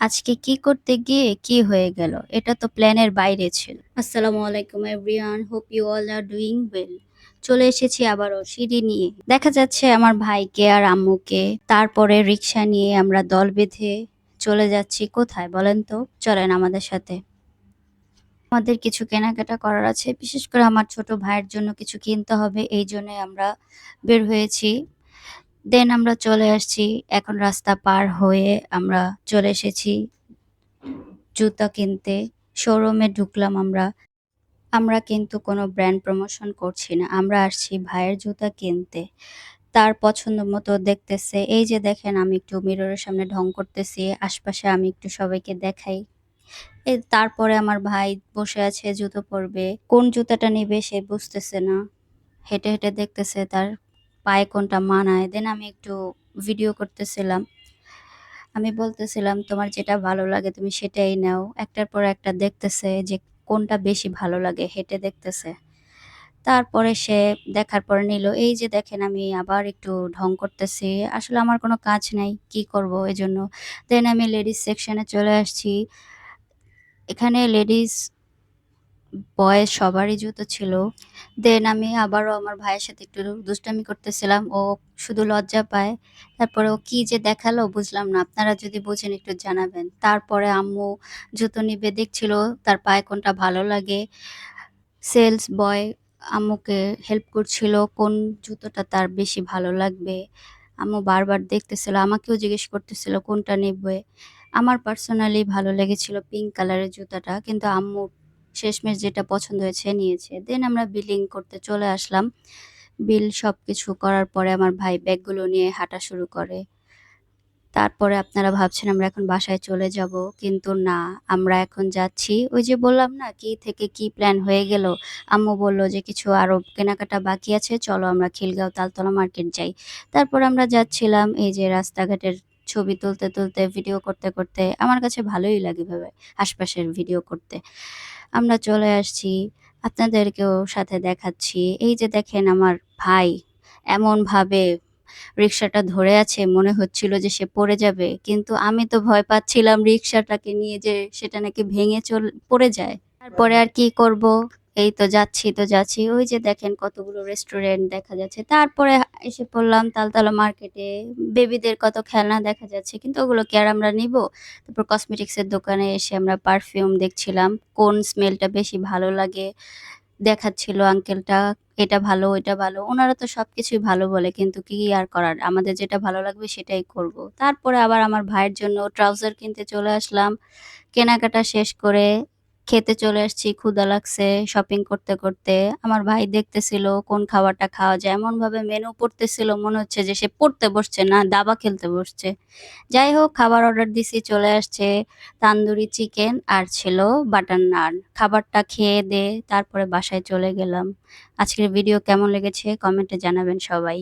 আজকে কি করতে গিয়ে কি হয়ে গেল? এটা তো প্ল্যানের বাইরে ছিল। আসসালামু আলাইকুম, everyone. Hope you all are doing well চলে এসেছি আবারও সিঁড়ি নিয়ে। দেখা যাচ্ছে আমার ভাইকে আর আম্মুকে। তারপরে রিক্সা নিয়ে আমরা দল বেঁধে চলে যাচ্ছি। কোথায় বলেন তো? চলেন আমাদের সাথে। আমাদের কিছু কেনাকাটা করার আছে। বিশেষ করে আমার ছোট ভাইয়ের জন্য কিছু কিনতে হবে। এই জন্য আমরা বের হয়েছি। দেন আমরা চলে আসছি। এখন রাস্তা পার হয়ে আমরা চলে এসেছি জুতা কিনতে। শোরুমে ঢুকলাম আমরা। আমরা কিন্তু কোনো ব্র্যান্ড প্রমোশন করছি না। আমরা আসছি ভাইয়ের জুতা কিনতে। তার পছন্দ মতো দেখতেছে। এই যে দেখেন, আমি একটু মিররের সামনে ঢং করতেছি। আশপাশে আমি একটু সবাইকে দেখাই। তারপরে আমার ভাই বসে আছে, জুতো পরবে। কোন জুতাটা নিবে সে বুঝতেছে না। হেঁটে হেঁটে দেখতেছে তার পায়ে কোনটা মানায়? দেন আমি একটু ভিডিও করতেছিলাম। আমি বলতেছিলাম, তোমার যেটা ভালো লাগে তুমি সেটাই নাও। একটার পর একটা দেখতেছে যে কোনটা বেশি ভালো লাগে, হেঁটে দেখতেছে। তারপরে সে দেখার পরে নিল, এই যে দেখেন আমি আবার একটু ঢং করতেছি। আসলে আমার কোনো কাজ নাই, কি করব এজন্য? দেন আমি লেডিস সেকশনে চলে আসছি। এখানে লেডিস বয়েজ সবারই জুতো ছিল। দেন আমি আবারও আমার ভাইয়ের সাথে একটু দুষ্টামি করতেছিলাম। ও শুধু লজ্জা পায়। তারপরে ও কি যে দেখাল বুঝলাম না। আপনারা যদি বুঝেন একটু জানাবেন। তারপরে আম্মু জুতো নিবে, দেখছিল তার পায়ে কোনটা ভালো লাগে। সেলস বয় আম্মুকে হেল্প করছিল কোন জুতোটা তার বেশি ভালো লাগবে। আম্মু বারবার দেখতেছিল, আমাকেও জিজ্ঞেস করতেছিল কোনটা নেবে। আমার পার্সোনালি ভালো লেগেছিল পিঙ্ক কালারের জুতাটা, কিন্তু আম্মু শেষমেশ যেটা পছন্দ হয়েছে নিয়েছে। দেন আমরা বিলিং করতে চলে আসলাম। বিল সব কিছু করার পরে আমার ভাই ব্যাগগুলো নিয়ে হাঁটা শুরু করে। তারপরে আপনারা ভাবছেন আমরা এখন বাসায় চলে যাব, কিন্তু না, আমরা এখন যাচ্ছি। ওই যে বললাম না, কি থেকে কি প্ল্যান হয়ে গেল? আম্মু বলল যে কিছু আরও কেনাকাটা বাকি আছে, চলো আমরা খিলগাঁও তালতলা মার্কেট যাই। তারপর আমরা যাচ্ছিলাম এই যে রাস্তাঘাটের ছবি তুলতে তুলতে ভিডিও করতে করতে। আমার কাছে ভালোই লাগে ভাবে, আশপাশের ভিডিও করতে। আমরা চলে আসছি, আপনাদেরকেও সাথে দেখাচ্ছি। এই যে দেখেন আমার ভাই, এমনভাবে রিক্সাটা ধরে আছে, মনে হচ্ছিল যে সে পড়ে যাবে। কিন্তু আমি তো ভয় পাচ্ছিলাম রিক্সাটাকে নিয়ে যে সেটা নাকি ভেঙে চল, পড়ে যায়। তারপরে আর কি করব? এই তো যাচ্ছি তো যাচ্ছি। ওই যে দেখেন কতগুলো রেস্টুরেন্ট দেখা যাচ্ছে। তারপরে এসে পড়লাম তালতলা মার্কেটে বেবিদের কত খেলনা দেখা যাচ্ছে, কিন্তু ওগুলো কি আর আমরা নিব? তারপর কসমেটিক্সের দোকানে এসে আমরা পারফিউম দেখছিলাম। কোন স্মেলটা বেশি ভালো লাগে দেখাচ্ছিল আঙ্কেলটা এটা ভালো, ওইটা ভালো। ওনারা তো সব কিছুই ভালো বলে, কিন্তু কি আর করার? আমাদের যেটা ভালো লাগবে সেটাই করব। তারপরে আবার আমার ভাইয়ের জন্য ট্রাউজার কিনতে চলে আসলাম। কেনাকাটা শেষ করে খেতে চলে আসছি ক্ষুদা লাগছে শপিং করতে করতে। আমার ভাই দেখতেছিল কোন খাবারটা খাওয়া যায় এমন ভাবে মেনু পড়তেছিল, মনে হচ্ছে যে সে পড়তে বসছে না, দাবা খেলতে বসছে। যাই হোক, খাবার অর্ডার দিছি, চলে আসছে। তান্দুরি চিকেন আর ছিল বাটার নান খাবারটা খেয়ে দে, তারপরে বাসায় চলে গেলাম। আজকের ভিডিও কেমন লেগেছে? কমেন্টে জানাবেন সবাই।